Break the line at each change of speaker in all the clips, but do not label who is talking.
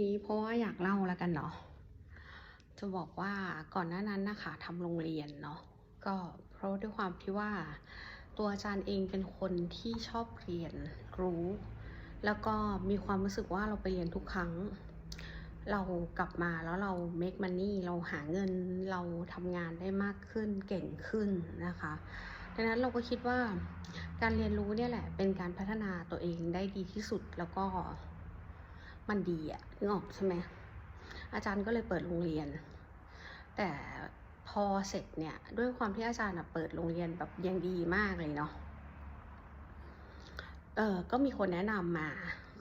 นี้เพราะว่าอยากเล่าแล้วกันเนาะจะบอกว่าก่อนหน้านั้นนะคะทำโรงเรียนเนาะก็เพราะด้วยความที่ว่า ตัวอาจารย์เองเป็นคนที่ชอบเรียนรู้ แล้วก็มีความรู้สึกว่าเราไปเรียนทุกครั้ง เรากลับมาแล้วเรา make money เราหาเงินเราทำงานได้มากขึ้นเก่งขึ้นนะคะดังนั้นเราก็คิดว่าการเรียนรู้เนี่ยแหละเป็นการพัฒนาตัวเองได้ดีที่สุดแล้วก็ มันดีอะนึกออกใช่ไหมอาจารย์ก็เลยเปิดโรงเรียน แต่พอเสร็จเนี่ยด้วยความที่อาจารย์เปิดโรงเรียนแบบยังดีมากเลยเนาะเออก็มีคนแนะนำมา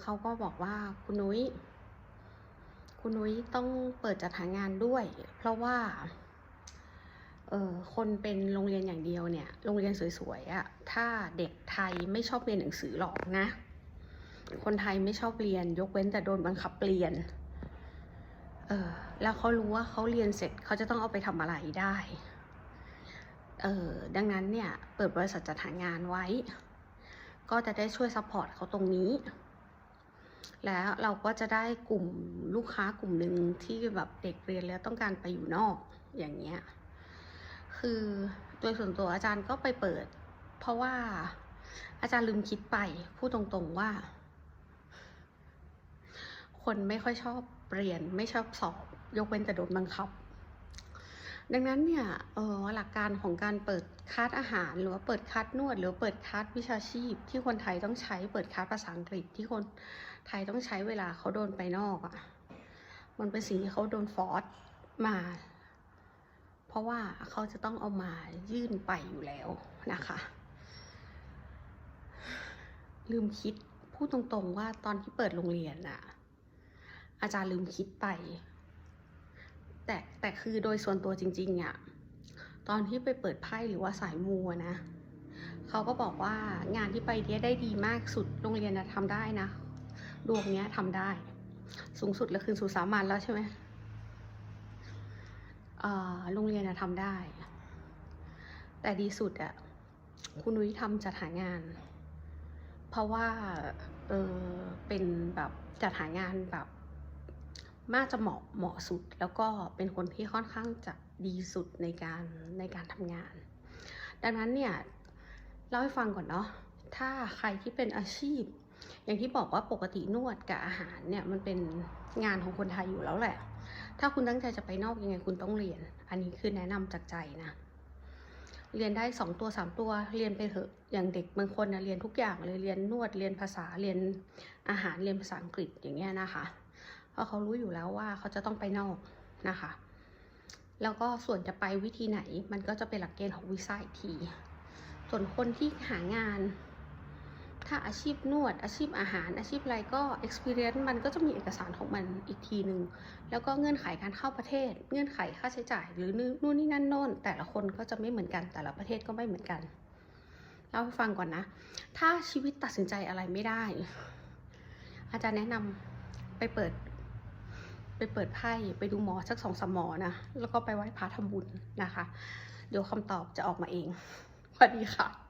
เขาก็บอกว่าคุณนุ้ย คุณนุ้ยต้องเปิดจัดหางานด้วย เพราะว่าเออคนเป็นโรงเรียนอย่างเดียวเนี่ย โรงเรียนสวยๆอะ่ะ ถ้าเด็กไทยไม่ชอบเรียนหนังสือหรอกนะ คนไทยไม่ชอบเรียน ยกเว้นแต่โดนบังคับเรียน เออแล้วเขารู้ว่าเขาเรียนเสร็จเขาจะต้องเอาไปทำอะไรได้ เออดังนั้นเนี่ย เปิดบริษัทจัดหางานไว้ ก็จะได้ช่วยซัพพอร์ตเขาตรงนี้ แล้วเราก็จะได้กลุ่มลูกค้ากลุ่มหนึ่งที่แบบเด็กเรียนแล้วต้องการไปอยู่นอกอย่างเงี้ย คือโดยส่วนตัวอาจารย์ก็ไปเปิด เพราะว่าอาจารย์ลืมคิดไปพูดตรงๆว่า คนไม่ค่อยชอบเรียนไม่ชอบสอบ ยกเว้นแต่โดนบังคับ ดังนั้นเนี่ยเออหลักการของการเปิดคลาสอาหาร หรือว่าเปิดคลาสนวด หรือเปิดคลาสวิชาชีพ ที่คนไทยต้องใช้เปิดคลาสภาษาอังกฤษที่คนไทยต้องใช้เวลาเขาโดนไปนอกอะ่ะมันเป็นสิ่งที่เขาโดนฟอร์สมา เพราะว่าเขาจะต้องเอามายื่นไปอยู่แล้วนะคะ ลืมคิดพูดตรงๆว่าตอนที่เปิดโรงเรียนอะ อาจารย์ลืมคิดไป แต่แต่คือโดยส่วนตัวจริงๆอะตอนที่ไปเปิดไพ่หรือว่าสายมูนะ เขาก็บอกว่างานที่ไปเนี้ยได้ดีมากสุดโรงเรียนนะทำได้นะดวงเนี้ยทำได้ สูงสุดแล้วคือสู่สามัญแล้วใช่ไหมโรงเรียนนะทำได้ แต่ดีสุดอะคุณนุ้ยทำจัดหางาน เพราะว่าเออเป็นแบบจัดหางานแบบ น่าจะเหมาะเหมาะสุด แล้วก็เป็นคนที่ค่อนข้างจะดีสุดในการในการทำงาน ดังนั้นเนี่ยเล่าให้ฟังก่อนเนาะถ้าใครที่เป็นอาชีพ อย่างที่บอกว่าปกตินวดกับอาหารเนี่ยมันเป็นงานของคนไทยอยู่แล้วแหละ ถ้าคุณตั้งใจจะไปนอกยังไงคุณต้องเรียน อันนี้คือแนะนำจากใจนะเรียนได้สองตัวสามตัวเรียนไปเถอะอย่างเด็กบางคนนะเรียนทุกอย่างเลยเรียนนวดเรียนภาษาเรียนอาหารเรียนภาษาอังกฤษอย่างเงี้ยนะคะ เพราะเขารู้อยู่แล้วว่าเขาจะต้องไปนอกนะคะ แล้วก็ส่วนจะไปวิธีไหนมันก็จะเป็นหลักเกณฑ์ของวีซ่าอีกที ส่วนคนที่หางาน ถ้าอาชีพนวด อาชีพอาหาร อาชีพอะไรก็ experience มันก็จะมีเอกสารของมันอีกทีหนึ่งแล้วก็เงื่อนไขการเข้าประเทศ เงื่อนไขค่าใช้จ่าย หรือนู่นนี่นั่นโน่น แต่ละคนก็จะไม่เหมือนกัน แต่ละประเทศก็ไม่เหมือนกันเล่าให้ฟังก่อนนะ ถ้าชีวิตตัดสินใจอะไรไม่ได้ อาจารย์แนะนำไปเปิด ไปเปิดไพ่ไปดูหมอสักสองสามหมอนะ แล้วก็ไปไหว้พระทำบุญนะคะ เดี๋ยวคำตอบจะออกมาเองสวัสดีค่ะ